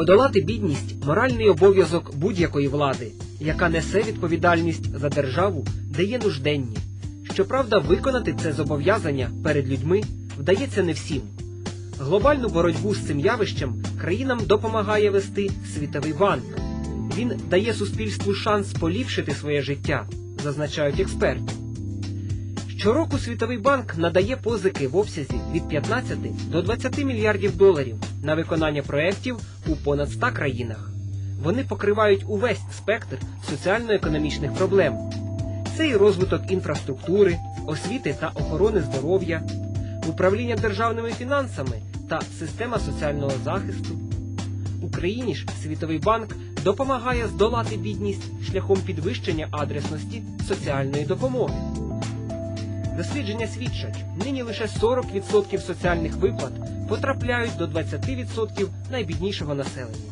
Подолати бідність моральний обов'язок будь-якої влади, яка несе відповідальність за державу, де є нужденні. Щоправда, виконати це зобов'язання перед людьми вдається не всім. Глобальну боротьбу з цим явищем країнам допомагає вести Світовий банк. Він дає суспільству шанс поліпшити своє життя, зазначають експерти. Щороку Світовий банк надає позики в обсязі від 15 до 20 мільярдів доларів на виконання проєктів у понад 100 країнах. Вони покривають увесь спектр соціально-економічних проблем. Це і розвиток інфраструктури, освіти та охорони здоров'я, управління державними фінансами та система соціального захисту. Україні ж Світовий банк допомагає здолати бідність шляхом підвищення адресності соціальної допомоги. Дослідження свідчать, нині лише 40% соціальних виплат потрапляють до 20% найбіднішого населення.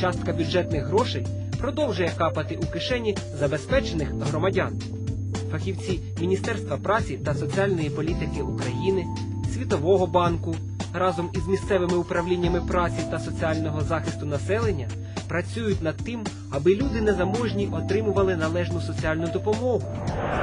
Частка бюджетних грошей продовжує капати у кишені забезпечених громадян. Фахівці Міністерства праці та соціальної політики України, Світового банку разом із місцевими управліннями праці та соціального захисту населення працюють над тим, аби люди незаможні отримували належну соціальну допомогу.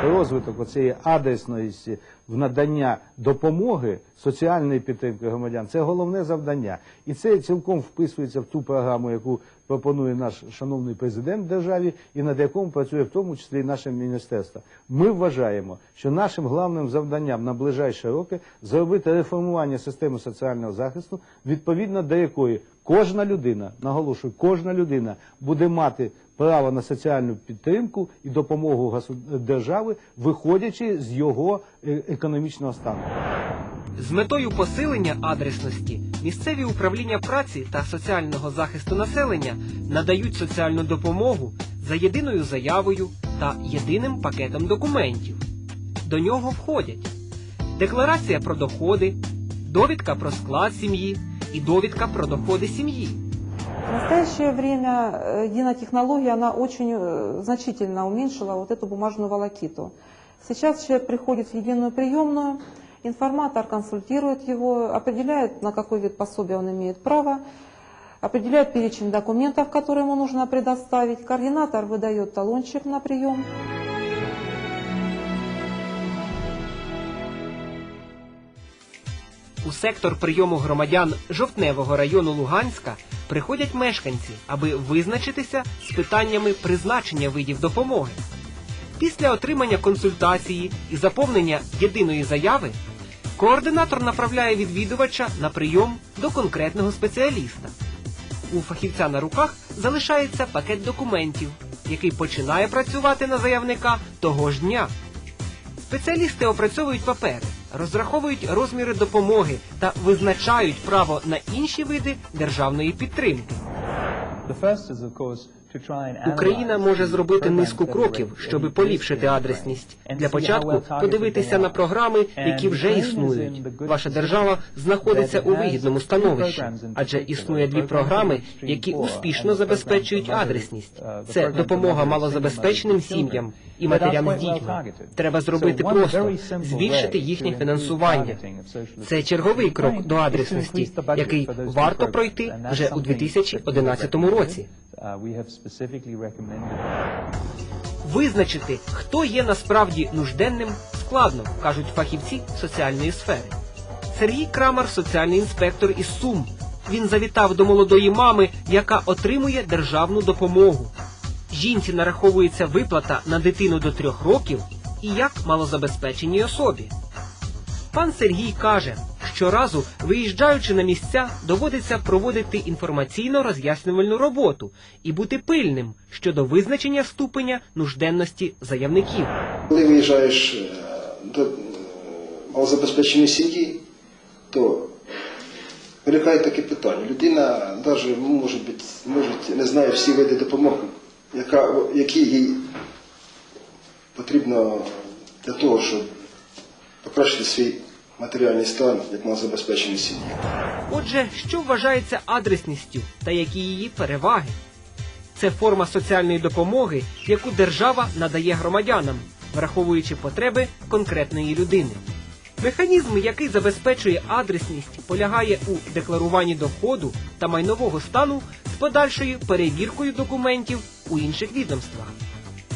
розвиток оцієї адресності в надання допомоги соціальної підтримки громадян це головне завдання, і це цілком вписується в ту програму, яку пропонує наш шановний президент державі, і над якому працює в тому числі і наше міністерство. Ми вважаємо, що нашим головним завданням на ближайші роки зробити реформування системи соціального захисту, відповідно до якої кожна людина, наголошую, кожна людина буде мати право на соціальну підтримку і допомогу держави, виходячи з його е, економічного стану. З метою посилення адресності місцеві управління праці та соціального захисту населення надають соціальну допомогу за єдиною заявою та єдиним пакетом документів. До нього входять декларація про доходи, довідка про склад сім'ї і довідка про доходи сім'ї. В настоящее время э, единая технология, она очень э, значительно уменьшила вот эту бумажную волокиту. Сейчас человек приходит в единую приемную, информатор консультирует его, определяет, на какой вид пособия он имеет право, определяет перечень документов, которые ему нужно предоставить. Координатор выдает талончик на прием. У сектор прийому громадян Жовтневого району Луганська приходять мешканці, аби визначитися з питаннями призначення видів допомоги. Після отримання консультації і заповнення єдиної заяви координатор направляє відвідувача на прийом до конкретного спеціаліста. У фахівця на руках залишається пакет документів, який починає працювати на заявника того ж дня. Спеціалісти опрацьовують папери, розраховують розміри допомоги та визначають право на інші види державної підтримки. Україна може зробити низку кроків, щоб поліпшити адресність. Для початку подивитися на програми, які вже існують. Ваша держава знаходиться у вигідному становищі, адже існує дві програми, які успішно забезпечують адресність. Це допомога малозабезпеченим сім'ям і матерям з дітьми. Треба зробити просто збільшити їхнє фінансування. Це черговий крок до адресності, який варто пройти вже у 2011 році. Визначити, хто є насправді нужденним, складно, кажуть фахівці соціальної сфери. Сергій Крамар, соціальний інспектор із Сум. Він завітав до молодої мами, яка отримує державну допомогу. Жінці нараховується виплата на дитину до трьох років і як малозабезпеченій особі. Пан Сергій каже, щоразу, виїжджаючи на місця, доводиться проводити інформаційно-роз'яснювальну роботу і бути пильним щодо визначення ступеня нужденності заявників. Коли виїжджаєш е, до е, малозабезпеченої сім'ї, то виникає таке питання. Людина навіть може бути, може, не знає всі види допомоги, яка, які їй потрібно для того, щоб покращити свій матеріальний стан як малозабезпеченої сім'ї. Отже, що вважається адресністю та які її переваги? Це форма соціальної допомоги, яку держава надає громадянам, враховуючи потреби конкретної людини. Механізм, який забезпечує адресність, полягає у декларуванні доходу та майнового стану з подальшою перевіркою документів у інших відомствах.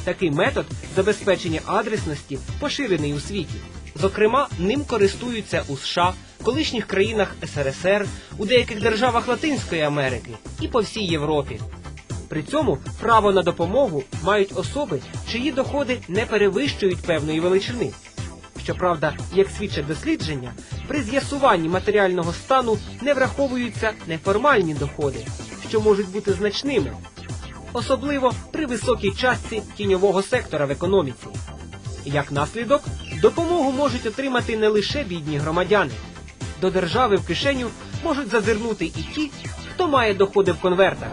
Такий метод забезпечення адресності поширений у світі. Зокрема, ним користуються у США, колишніх країнах СРСР, у деяких державах Латинської Америки і по всій Європі. При цьому право на допомогу мають особи, чиї доходи не перевищують певної величини. Щоправда, як свідчать дослідження, при з'ясуванні матеріального стану не враховуються неформальні доходи, що можуть бути значними, особливо при високій частці тіньового сектора в економіці. Як наслідок, допомогу можуть отримати не лише бідні громадяни. До держави в кишеню можуть зазирнути і ті, хто має доходи в конвертах.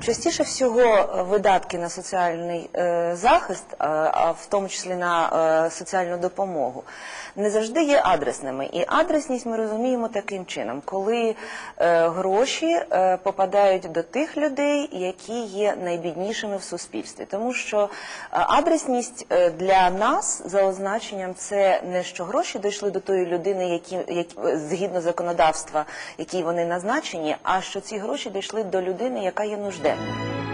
Частіше всього е, видатки на соціальний е, захист, е, а в тому числі на соціальну допомогу, не завжди є адресними. І адресність ми розуміємо таким чином, коли е, гроші е, попадають до тих людей, які є найбіднішими в суспільстві. Тому що е, адресність е, для нас за означенням це не що гроші дійшли до тої людини, які, які згідно законодавства, які вони назначені, а що ці гроші дійшли до людини, яка є нужденною.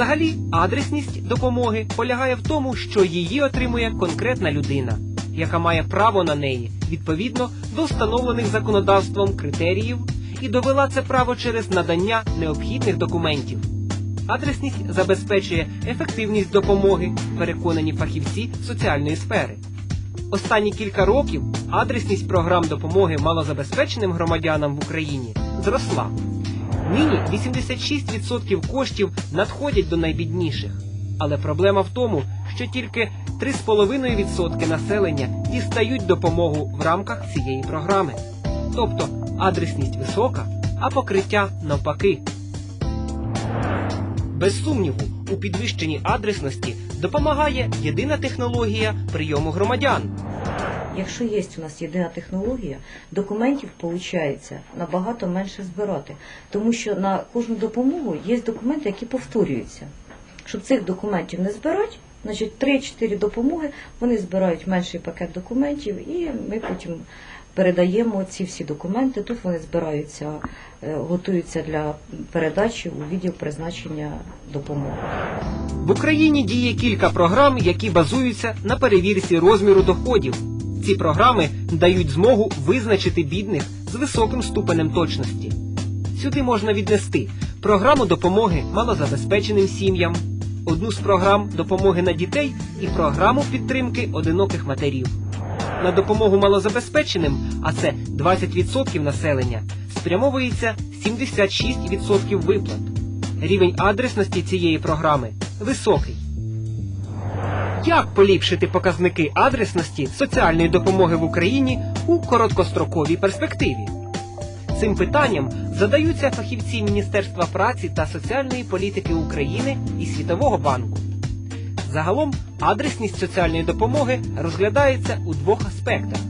Взагалі, адресність допомоги полягає в тому, що її отримує конкретна людина, яка має право на неї відповідно до встановлених законодавством критеріїв і довела це право через надання необхідних документів. Адресність забезпечує ефективність допомоги, переконані фахівці соціальної сфери. Останні кілька років адресність програм допомоги малозабезпеченим громадянам в Україні зросла. Нині 86% коштів надходять до найбідніших. Але проблема в тому, що тільки 3,5% населення дістають допомогу в рамках цієї програми. Тобто адресність висока, а покриття навпаки. Без сумніву, у підвищенні адресності допомагає єдина технологія прийому громадян. Якщо є у нас єдина технологія, документів виходить набагато менше збирати, тому що на кожну допомогу є документи, які повторюються. Щоб цих документів не збирати, значить 3-4 допомоги вони збирають менший пакет документів, і ми потім передаємо ці всі документи. Тут вони збираються, е, готуються для передачі у відділ призначення допомоги. В Україні діє кілька програм, які базуються на перевірці розміру доходів. Ці програми дають змогу визначити бідних з високим ступенем точності. Сюди можна віднести програму допомоги малозабезпеченим сім'ям, одну з програм допомоги на дітей і програму підтримки одиноких матерів. На допомогу малозабезпеченим, а це 20% населення, спрямовується 76% виплат. Рівень адресності цієї програми високий. Як поліпшити показники адресності соціальної допомоги в Україні у короткостроковій перспективі? Цим питанням задаються фахівці Міністерства праці та соціальної політики України і Світового банку. Загалом адресність соціальної допомоги розглядається у двох аспектах: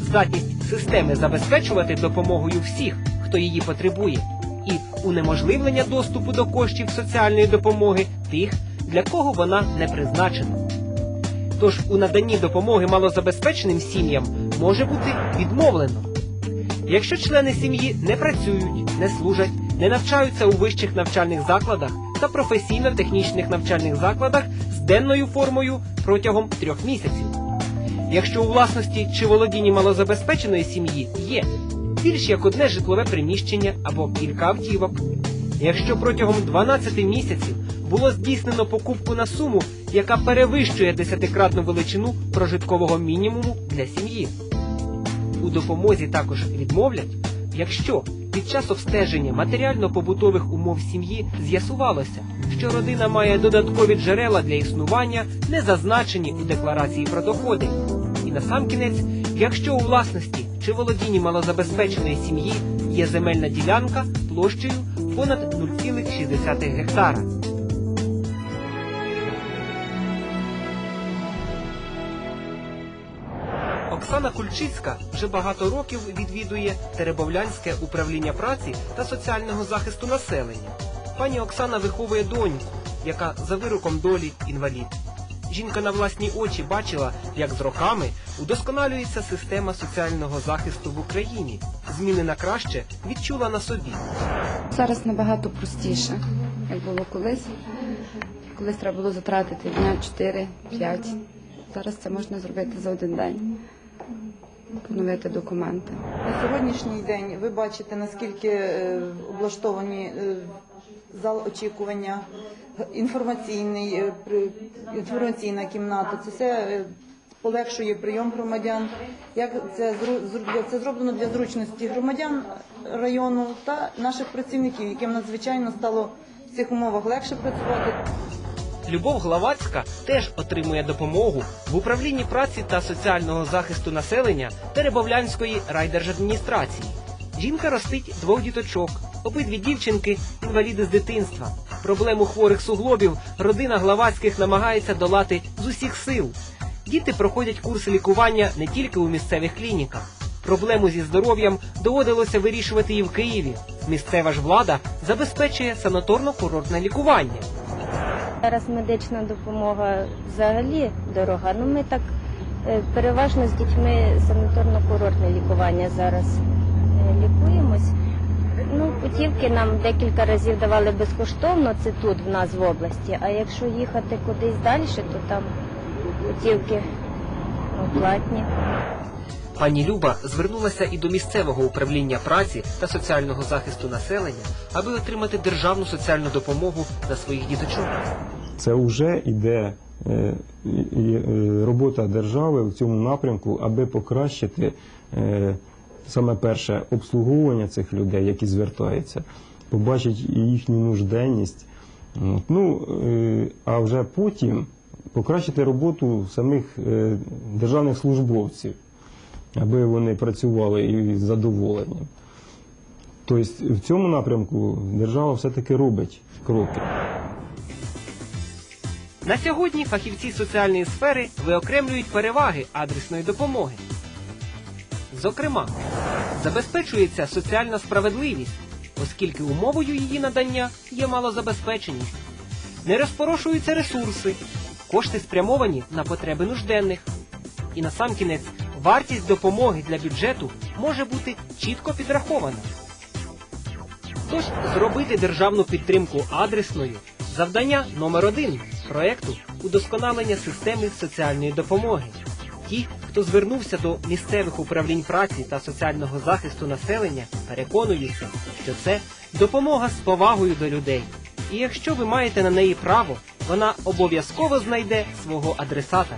здатність системи забезпечувати допомогою всіх, хто її потребує, і унеможливлення доступу до коштів соціальної допомоги тих, для кого вона не призначена. Тож у наданні допомоги малозабезпеченим сім'ям може бути відмовлено. Якщо члени сім'ї не працюють, не служать, не навчаються у вищих навчальних закладах та професійно-технічних навчальних закладах з денною формою протягом трьох місяців. Якщо у власності чи володінні малозабезпеченої сім'ї є більш як одне житлове приміщення або кілька автівок, якщо протягом 12 місяців було здійснено покупку на суму, яка перевищує десятикратну величину прожиткового мінімуму для сім'ї. У допомозі також відмовлять, якщо під час обстеження матеріально-побутових умов сім'ї з'ясувалося, що родина має додаткові джерела для існування, не зазначені у декларації про доходи. І насамкінець, якщо у власності чи володінні малозабезпеченої сім'ї є земельна ділянка площею понад 0,6 гектара. Оксана Кульчицька вже багато років відвідує Теребовлянське управління праці та соціального захисту населення. Пані Оксана виховує доньку, яка за вироком долі інвалід. Жінка на власні очі бачила, як з роками удосконалюється система соціального захисту в Україні. Зміни на краще відчула на собі. Зараз набагато простіше, як було колись. Колись треба було затратити дня 4-5. Зараз це можна зробити за один день. Поновити документи. На сьогоднішній день ви бачите, наскільки е, облаштовані е, зал очікування, інформаційний, е, при- інформаційна кімната. Це все полегшує прийом громадян. Як це, це зроблено для зручності громадян району та наших працівників, яким надзвичайно стало в цих умовах легше працювати. Любов Главацька теж отримує допомогу в управлінні праці та соціального захисту населення Теребовлянської райдержадміністрації. Жінка ростить двох діточок, обидві дівчинки інваліди з дитинства. Проблему хворих суглобів родина Главацьких намагається долати з усіх сил. Діти проходять курси лікування не тільки у місцевих клініках. Проблему зі здоров'ям доводилося вирішувати і в Києві. Місцева ж влада забезпечує санаторно-курортне лікування. Зараз медична допомога взагалі дорога. Ну ми так е, переважно з дітьми санаторно-курортне лікування зараз е, лікуємось. Ну, путівки нам декілька разів давали безкоштовно, це тут в нас в області. А якщо їхати кудись далі, то там путівки ну, платні. Пані Люба звернулася і до місцевого управління праці та соціального захисту населення, аби отримати державну соціальну допомогу за своїх діточок. Це вже йде е, е, робота держави в цьому напрямку, аби покращити е, саме перше обслуговування цих людей, які звертаються, побачить їхню нужденність. Ну, а вже потім покращити роботу самих державних службовців, аби вони працювали із задоволенням. Тобто в цьому напрямку держава все-таки робить кроки. На сьогодні фахівці соціальної сфери виокремлюють переваги адресної допомоги. Зокрема, забезпечується соціальна справедливість, оскільки умовою її надання є малозабезпеченість. Не розпорошуються ресурси, кошти спрямовані на потреби нужденних. І насамкінець вартість допомоги для бюджету може бути чітко підрахована. Тож зробити державну підтримку адресною завдання номер один проекту удосконалення системи соціальної допомоги. Ті, хто звернувся до місцевих управлінь праці та соціального захисту населення, переконуються, що це допомога з повагою до людей. І якщо ви маєте на неї право, вона обов'язково знайде свого адресата.